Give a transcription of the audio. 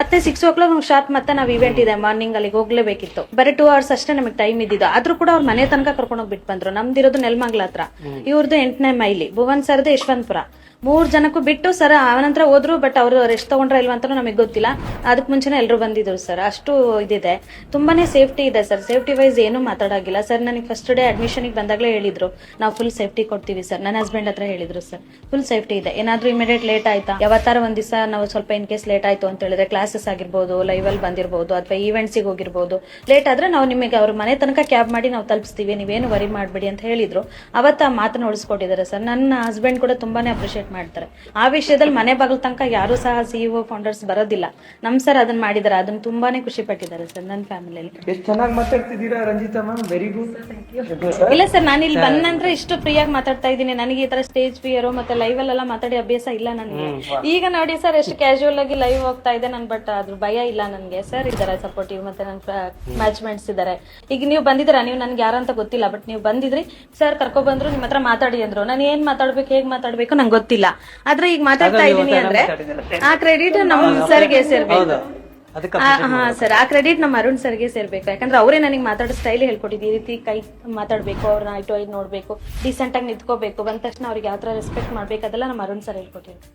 ಮತ್ತೆ ಸಿಕ್ಸ್ ಓ clock sharp ಮತ್ತೆ ನಾವು ಇವೆಂಟ್ ಇದೆ ಮಾರ್ನಿಂಗ್ ಅಲ್ಲಿಗೆ ಹೋಗ್ಲೇಬೇಕಿತ್ತು. ಬರೀ ಟೂ ಅವರ್ಸ್ ಅಷ್ಟೇ ನಮಗೆ ಟೈಮ್ ಇದ್ದಿದ್ದು. ಆದ್ರೂ ಕೂಡ ಅವ್ರ ಮನೆ ತನಕ ಕರ್ಕೊಂಡು ಹೋಗಿ ಬಿಟ್ಟು ಬಂದ್ರು. ನಮ್ದಿರೋದು ನೆಲಮಂಗ್ಲ ಹತ್ರ. ಇವ್ರದ್ದು ಎಂಟನೇ ಮೈಲಿ. ಭುವನ್ ಸರ್ದು ಯಶವಂತಪುರ. ಮೂರ್ ಜನಕ್ಕೂ ಬಿಟ್ಟು ಸರ್ ಆನಂತರ ಹೋದ್ರು ಬಟ್ ಅವರು ರೆಸ್ಟ್ ತಗೊಂಡ್ರ ಇಲ್ವಾ ಅಂತ ನಮಗೆ ಗೊತ್ತಿಲ್ಲ. ಅದಕ್ಕೆ ಮುಂಚೆನೆ ಎಲ್ಲರೂ ಬಂದಿದ್ರು ಸರ್. ಅಷ್ಟು ಇದಿದೆ. ತುಂಬಾನೇ ಸೇಫ್ಟಿ ಇದೆ ಸರ್. ಸೇಫ್ಟಿ ವೈಸ್ ಏನು ಮಾತಾಡಾಗಿಲ್ಲ ಸರ್. ನನಗೆ ಫಸ್ಟ್ ಡೇ ಅಡ್ಮಿಷನ್ಗೆ ಬಂದಾಗಲೇ ಹೇಳಿದ್ರು. ನಾವು ಫುಲ್ ಸೇಫ್ಟಿ ಕೊಡ್ತೀವಿ ಸರ್. ನನ್ನ ಹಸ್ಬೆಂಡ್ ಹತ್ರ ಹೇಳಿದ್ರು ಸರ್. ಫುಲ್ ಸೇಫ್ಟಿ ಇದೆ. ಏನಾದ್ರೂ ಇಮಿಡಿಯೇಟ್ ಲೇಟ್ ಆಯ್ತಾ? ಯಾವತ್ತಾರ ಒಂದ್ ದಿವಸ ನಾವು ಸ್ವಲ್ಪ ಇನ್ ಕೇಸ್ ಲೇಟ್ ಆಯ್ತು ಅಂತ ಹೇಳಿದ್ರೆ ಕ್ಲಾಸಸ್ ಆಗಿರ್ಬೋದು ಲೈವ್ ಅಲ್ಲಿ ಬಂದಿರ್ಬೋದು, ಅಥವಾ ಈವೆಂಟ್ಸಿಗೆ ಹೋಗಿರ್ಬೋದು. ಲೇಟ್ ಆದ್ರೆ ನಾವು ನಿಮಗೆ ಅವ್ರ ಮನೆ ತನಕ ಕ್ಯಾಬ್ ಮಾಡಿ ನಾವು ತಲುಪಿಸ್ತೀವಿ. ನೀವೇನು ವರಿ ಮಾಡಬೇಡಿ ಅಂತ ಹೇಳಿದ್ರು. ಅವತ್ತ ಆ ಮಾತನ್ನ ಉಳಿಸ್ಕೊಟ್ಟಿದ್ದಾರೆ ಸರ್. ನನ್ನ ಹಸ್ಬೆಂಡ್ ಕೂಡ ತುಂಬಾನೇ ಅಪ್ರಿಶಿಯೇಟ್ ಮಾಡ್ತಾರೆ. ಆ ವಿಷಯದಲ್ಲಿ ಮನೆ ಬಾಗಿಲು ತನಕ ಯಾರು ಸಹ ಸಿಇಒ ಫೌಂಡರ್ಸ್ ಬರೋದಿಲ್ಲ. ನಮ್ ಸರ್ ಅದನ್ನ ಮಾಡಿದ್ದಾರೆ ಅದನ್ನ ತುಂಬಾನೇ ಖುಷಿ ಪಟ್ಟಿದ್ದಾರೆ ಸರ್ ನನ್ನ ಫ್ಯಾಮಿಲಿಯಲ್ಲಿ ಎಷ್ಟು ಚೆನ್ನಾಗಿ ಮಾತಾಡ್ತಿದ್ದೀರಾ ರಂಜಿತಾ ಮ್ಯಾಮ್ ವೆರಿ ಗುಡ್ ಇಲ್ಲ ಸರ್ ನಾನು ಇಲ್ಲಿ ಬಂದ ನಂತರ ಇಷ್ಟು ಫ್ರೀಯಾಗಿ ಮಾತಾಡ್ತಾ ಇದ್ದೀನಿ. ನನಗೆ ಈ ತರ ಸ್ಟೇಜ್ ಫಿಯರ್ ಮತ್ತೆ ಲೈವ್ ಅಲ್ಲೆಲ್ಲ ಮಾತಾಡಿ ಅಭ್ಯಾಸ ಇಲ್ಲ ನನಗೆ. ಈಗ ನೋಡಿ ಸರ್ ಎಷ್ಟು ಕ್ಯಾಶುವಲ್ ಆಗಿ ಲೈವ್ ಹೋಗ್ತಾ ಇದೆ ನನ್ ಬಟ್ ಅದ್ರ ಭಯ ಇಲ್ಲ ನನಗೆ. ಸರ್ ಇದ್ದಾರೆ ಸಪೋರ್ಟಿವ್ ಮತ್ತೆ ನನ್ ಮ್ಯಾಚ್ಮೆಂಟ್ಸ್ ಇದಾರೆ ಈಗ ನೀವು ಬಂದಿದ್ದೀರಾ? ನೀವು ನನ್ಗೆ ಯಾರಂತ ಗೊತ್ತಿಲ್ಲ ಬಟ್ ನೀವು ಬಂದಿದ್ರಿ. ಸರ್ ಕರ್ಕೊಂಡ್ ಬಂದ್ರು ನಿಮ್ಮ ಹತ್ರ ಮಾತಾಡಿ ಅಂದ್ರು. ನಾನು ಏನ್ ಮಾತಾಡ್ಬೇಕು ಹೇಗ್ ಮಾತಾಡ್ಬೇಕು ನಂಗೆ ಗೊತ್ತಿಲ್ಲ. ಆದ್ರೆ ಈಗ ಮಾತಾಡ್ತಾ ಇದ್ದೀನಿ ಅಂದ್ರೆ ಆ ಕ್ರೆಡಿಟ್ ನಮ್ಮ ಸರ್ಗೆ ಸೇರ್ಬೇಕು. ಹಾ ಸರ್ ಆ ಕ್ರೆಡಿಟ್ ನಮ್ಮ ಅರುಣ್ ಸರ್ಗೆ ಸೇರ್ಬೇಕು. ಯಾಕಂದ್ರೆ ಅವರೇ ನನಗೆ ಮಾತಾಡೋ ಸ್ಟೈಲ್ ಹೇಳ್ಕೊಟ್ಟಿದ್ದು. ಈ ರೀತಿ ಕೈ ಮಾತಾಡ್ಬೇಕು ಅವ್ರನ್ನ ಐಟು ಐದು ನೋಡ್ಬೇಕು ಡೀಸೆಂಟ್ ಆಗಿ ನಿಂತ್ಕೋಬೇಕು. ಬಂದ ತಕ್ಷಣ ಅವ್ರಿಗೆ ಯಾವ ತರ ರೆಸ್ಪೆಕ್ಟ್ ಮಾಡ್ಬೇಕು ಅದೆಲ್ಲ ನಮ್ಮ ಅರುಣ್ ಸರ್ ಹೇಳ್ಕೊಟ್ಟಿದ್ರು.